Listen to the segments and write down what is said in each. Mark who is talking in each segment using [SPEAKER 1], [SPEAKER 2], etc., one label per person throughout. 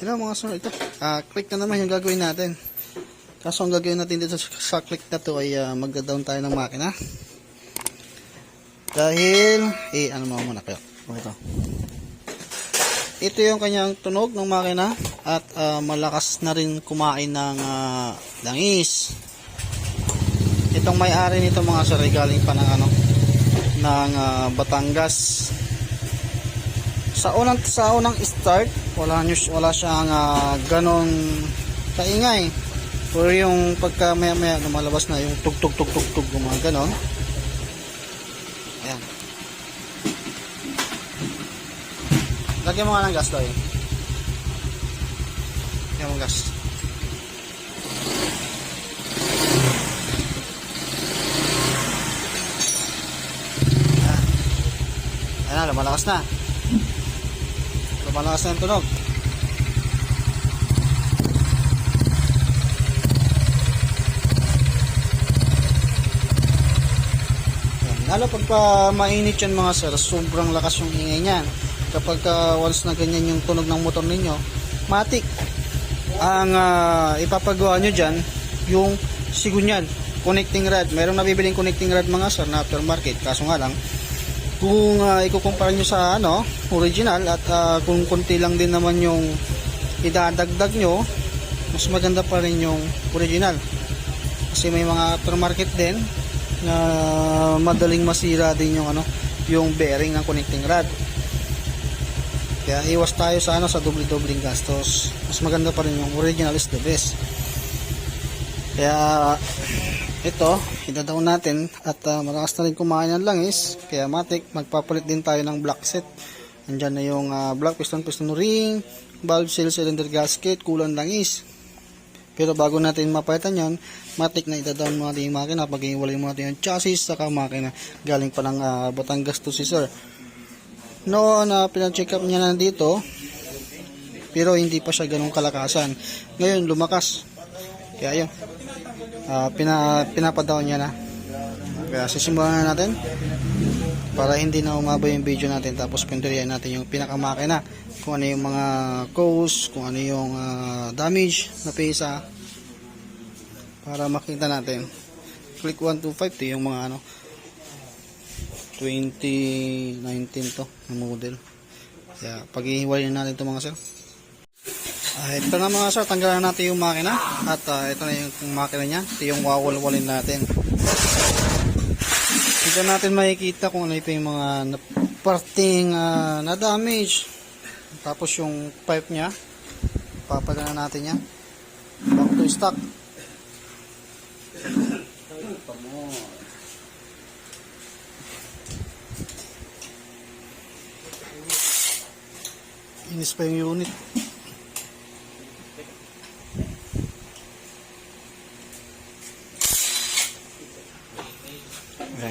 [SPEAKER 1] Hello mga sir, ito. Ah, click na naman yung gagawin natin. Kaso ang gagawin natin dito sa, sa click na to ay uh, magda-down tayo ng makina. Dahil, eh, ano mo muna kayo? O, ito. Ito yung kanyang tunog ng makina at ah, malakas na rin kumain ng ah, langis. Itong may-ari nito mga sir ay galing pa ng ano ng ah, Batangas. Sa unang sa unang start, wala nyo, wala siyang uh, ganon kaingay. Pero yung pagka maya maya lumalabas na yung tug tug tug tug tug mga ganon. Ayan. Lagyan mo nga ng gas daw eh. Lagyan mo gas. Ayan. Ayan lumalakas na. Lumalakas na yung tunog. Lalo pagka mainit yan mga sir, sobrang lakas yung ingay niyan. Kapag ah, once na ganyan yung tunog ng motor ninyo, matik. Ang ah, ipapagawa nyo dyan, yung sigunyal, connecting rod. Merong nabibiling connecting rod mga sir na aftermarket. Kaso nga lang, kung uh, ikukumpara nyo sa ano, original at ah, kung konti lang din naman yung idadagdag nyo, mas maganda pa rin yung original. Kasi may mga aftermarket din na madaling masira din yung ano, yung bearing ng connecting rod. Kaya iwas tayo sa ano sa doble-dobling gastos. Mas maganda pa rin yung original is the best. Kaya ito, idadaw natin at uh, malakas na rin kumain ng langis. Kaya matik, magpapalit din tayo ng block set. Andyan na yung uh, block piston, piston ring, valve seal, cylinder gasket, kulang langis. Pero bago natin mapalitan yan, matik na idadaw mo natin yung makina. Pag-iwalay mo natin yung chassis, saka makina. Galing pa ng uh, Batangas to si sir. Noon uh, pinacheck up niya na dito, pero hindi pa siya ganun kalakasan. Ngayon, lumakas. Kaya yun, uh, pina, pinapadaw niya na. Kaya sisimulan na natin para hindi na umaba yung video natin tapos pindurihan natin yung pinakamakina kung ano yung mga cause, kung ano yung uh, damage na pesa para makita natin. Click 125 to yung mga ano 2019 to na model. Kaya pag-ihiwalay natin ito mga sir. Ah, ito na mga sir, tanggalan natin yung makina at ah, ito na yung makina niya. Ito yung wawalwalin natin. Dito natin makikita kung ano ito yung mga parting ah, na damage. Tapos yung pipe niya, papagana natin yan. Back to stock. Inis pa yung unit.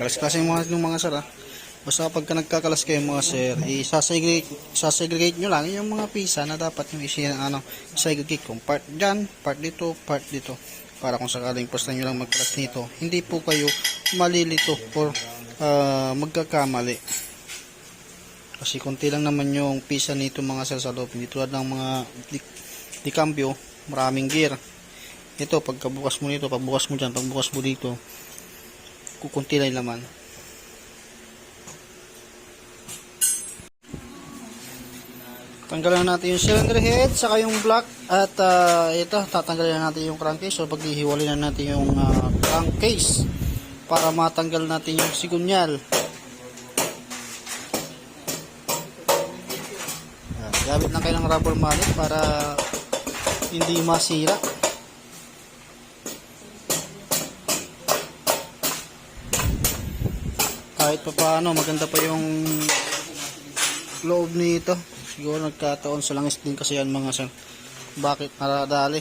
[SPEAKER 1] Ayan, kalas-kalasin mo ng mga sir ha. Basta pagka nagkakalas kayo mga sir, isasegregate, isasegregate nyo lang yung mga pisa na dapat yung isi ano, segregate kung part dyan, part dito, part dito. Para kung sakaling pasta nyo lang magkalas nito, hindi po kayo malilito or ah, magkakamali. Kasi konti lang naman yung pisa nito mga sir sa loob. Hindi tulad ng mga di, di cambio, maraming gear. Ito, pagkabukas mo nito, pagbukas mo dyan, pagbukas mo dito, kukunti lang yung laman. Tanggalan natin yung cylinder head, saka yung block, at ah, ito, tatanggalin na natin yung crankcase, so paghihiwalay na natin yung ah, crankcase para matanggal natin yung sigunyal. Gamit lang kayo ng rubber mallet para hindi masira. Kahit pa paano maganda pa yung loob nito. Siguro nagkataon sa langis din kasi yan mga sir. Bakit naradali?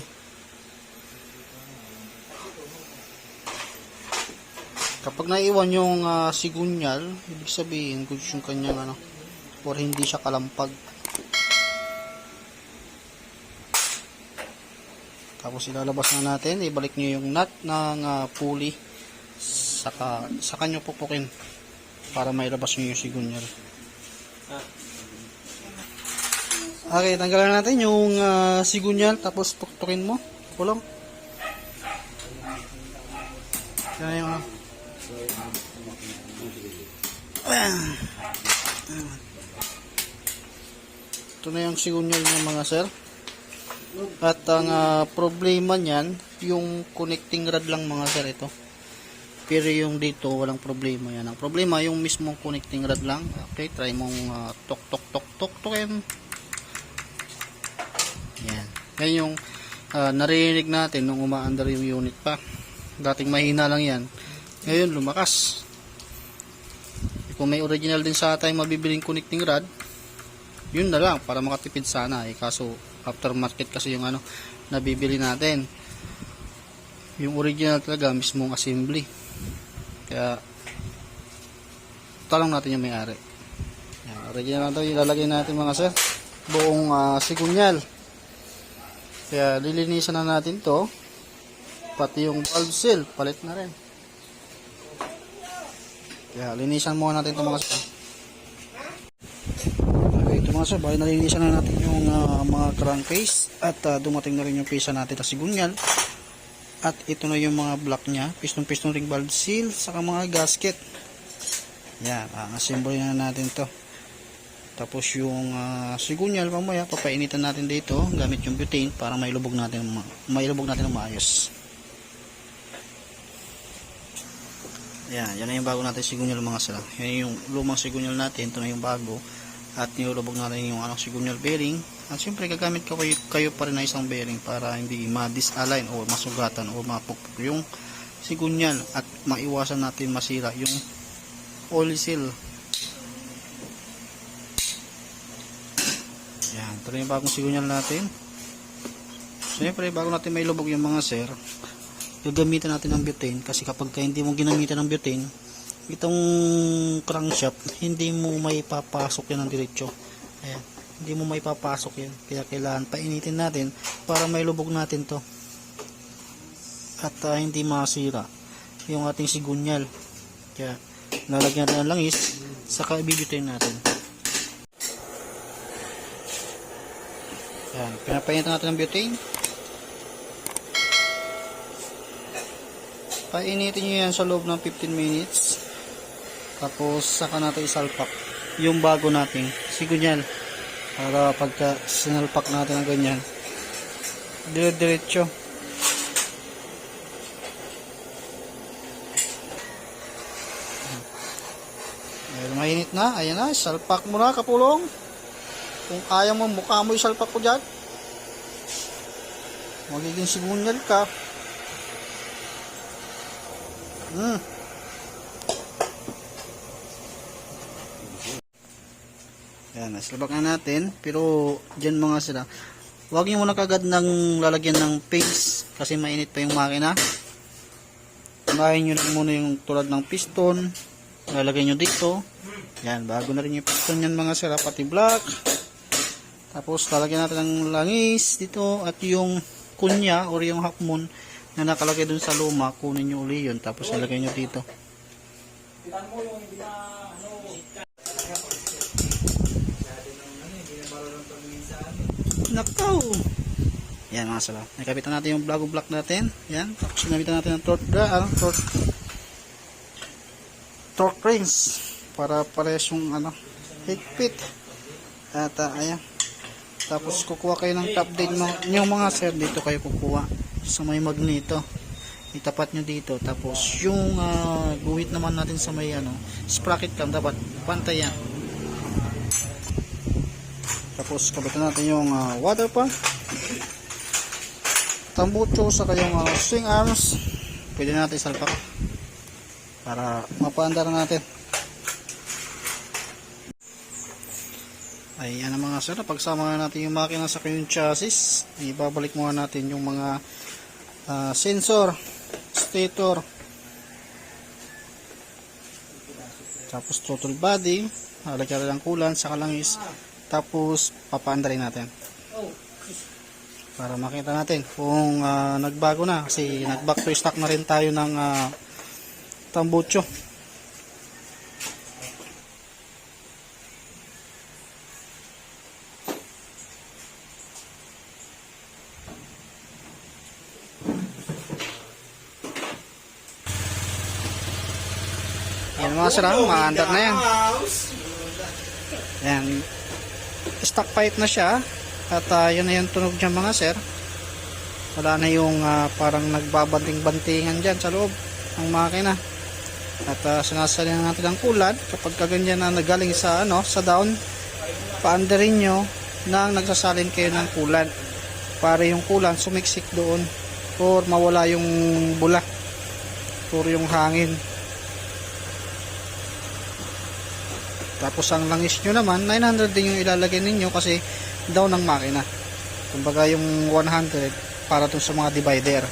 [SPEAKER 1] Kapag naiwan yung ah, sigunyal ibig sabihin good yung kanyang ano or hindi siya kalampag. Tapos ilalabas na natin ibalik nyo yung nut ng ah, pulley saka saka nyo pupukin para mailabas nyo yung sigunyal. Okay, tanggalan natin yung uh, sigunyal tapos tuktukin mo. Kulong. Yan yung ah. Ayan. Ito na yung sigunyal ng mga sir. At ang ah, problema niyan, yung connecting rod lang mga sir ito. Pero yung dito, walang problema yan. Ang problema, yung mismong connecting rod lang. Okay, try mong ah, tok tok tok tok tokin. Yan. Yan yung ah, naririnig natin nung umaandar yung unit pa. Dating mahina lang yan. Ngayon, lumakas. Kung may original din sa tayong mabibiling connecting rod, yun na lang para makatipid sana eh kaso aftermarket kasi yung ano nabibili natin yung original talaga mismong assembly kaya talong natin yung may-ari. Yan, original na ito ilalagay natin mga sir. Buong uh, sigunyal. Kaya lilinisan na natin to. Pati yung valve seal palit na rin. Kaya linisan muna natin ito mga sir. Okay, ito mga sir, bali nalinisan na natin yung ah, mga crankcase at ah, dumating na rin yung pisa natin na sigunyal. At ito na yung mga block niya, piston-piston ring valve seal, saka mga gasket. Yan, uh, assemble na natin to. Tapos yung ah, sigunyal mamaya, papainitan natin dito gamit yung butane para mailubog natin, ma- mailubog natin ng maayos. Yan, yan na yung bago natin sigunyal mga sir. Yan yung lumang sigunyal natin, ito na yung bago at nilulubog natin yung anong sigunyal bearing at syempre gagamit ko kayo, kayo pa rin na isang bearing para hindi ma-disalign o masugatan o mapukpok yung sigunyal at maiwasan natin masira yung oil seal yan ito yung bagong sigunyal natin. Syempre bago natin may lubog yung mga sir gagamitan natin ng butane kasi kapag ka hindi mo ginamitan ng butane itong crankshaft hindi mo may papasok yan ng diretsyo ayan hindi mo may papasok yan kaya kailangan painitin natin para may lubog natin to. At ah, hindi masira yung ating sigunyal. Kaya lalagyan natin ng langis saka ibibitayin natin. Yan. Pinapainitan natin ng butane. Painitin nyo yan sa loob ng 15 minutes. Tapos saka natin isalpak yung bago nating sigunyal para pagka sinalpak natin ng ganyan dire diretso Ayan, mainit na. Ayan na. Salpak mo na, kapulong. Kung kaya mo, mukha mo isalpak ko dyan. Magiging sigunyal ka. Hmm. Yan, nasilabak na natin. Pero, dyan mga sila. Huwag nyo muna kagad ng lalagyan ng paste kasi mainit pa yung makina. Unahin nyo muna yung tulad ng piston. Lalagay nyo dito. Yan, bago na rin yung piston yan mga sila, pati black. Tapos, lalagyan natin ng langis dito at yung kunya or yung half moon na nakalagay dun sa luma, kunin nyo uli yun. Tapos, ilagay nyo dito. Nakaw! Yan mga sala. Nakapitan natin yung blago block natin. Yan. Tapos sinamitan natin ng torque ah, torque torque rings para parehas yung ano higpit. At ah, ayan. Tapos kukuha kayo ng top din mo. Yung mga sir dito kayo kukuha sa may magneto. Itapat nyo dito. Tapos yung ah, guhit naman natin sa may ano, sprocket cam dapat pantay yan. Tapos kabitan natin yung ah, water pump. Tambucho sa kayong ah, swing arms. Pwede natin salpak. Para mapaandar natin. Ay, yan ang mga sir. Pagsama na natin yung makina sa kayong chassis, ibabalik muna natin yung mga ah, sensor, stator, tapos throttle body, lalagyan ng kulan, sa kalangis, tapos papaandarin natin. Oh. Para makita natin kung uh, nagbago na kasi nag-back to stock na rin tayo ng uh, tambucho. Yan mga sarang, ah. maandar na yan. Yan, Stock pipe na siya. At ah, yun na yung tunog niya mga sir. Wala na yung ah, parang nagbabanting-bantingan dyan sa loob ng makina. At uh, sinasalin natin ang kulad kapag kaganyan na nagaling sa ano sa down paandarin nyo nang nagsasalin kayo ng kulan para yung kulan sumiksik doon or mawala yung bula or yung hangin tapos ang langis nyo naman 900 din yung ilalagay ninyo kasi down ng makina kumbaga yung 100 para dun sa mga divider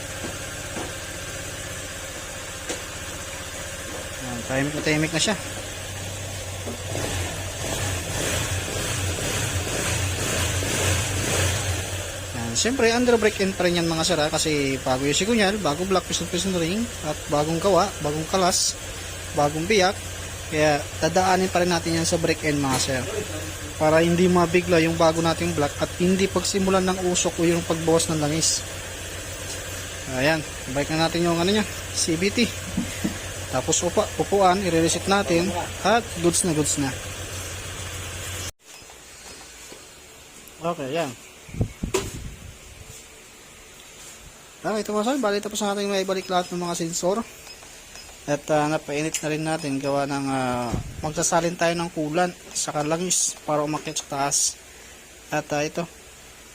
[SPEAKER 1] Yan, tahimik na tahimik na siya Yan. Siyempre, under brake and rin yan mga sara kasi bago yung sigunyal, bago black piston piston ring, at bagong gawa, bagong kalas, bagong biyak. Kaya dadaanin pa rin natin yan sa brake end mga sir. Para hindi mabigla yung bago nating black at hindi pagsimulan ng usok o yung pagbawas ng langis. Ayan, bike na natin yung ano niya, CBT. Tapos upa, upuan, i-reset natin at goods na goods na. Okay, yan. Okay, ito mga sir, bali tapos na natin may balik lahat ng mga sensor. At uh, napainit na rin natin gawa ng ah, magsasalin tayo ng kulan sa langis para umakyat sa taas. At ah, ito,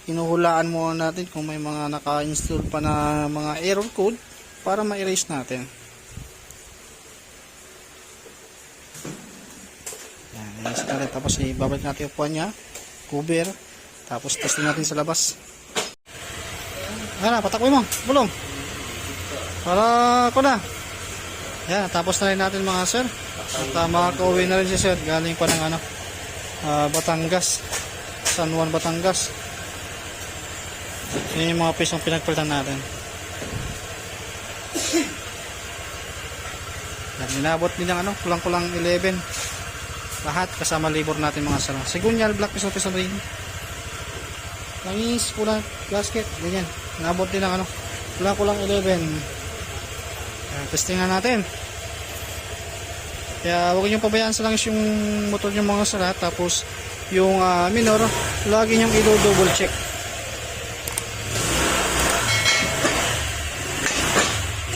[SPEAKER 1] inuhulaan muna natin kung may mga naka-install pa na mga error code para ma-erase natin. Yan, erase natin. Tapos ibabalik natin yung upuan niya, cover, tapos testing natin sa labas. Ano, patakboy mo, bulong. Para ko na. Yan, tapos na rin natin mga sir. At uh, makaka-uwi na rin si sir. Galing pa ng ano, ah, Batangas. San Juan, Batangas. Yan yung mga pisong pinagpalitan natin. Yan, inabot din ng ano, kulang-kulang 11. Lahat kasama labor natin mga sir. Sigunyal, black pisong pisong ring. Langis, kulang gasket, ganyan. Inabot din ng ano, kulang-kulang 11. Ayan, testing na natin. Kaya huwag niyong pabayaan sa langis yung motor niyo mga sara. Tapos yung ah, minor, lagi niyong i-double check.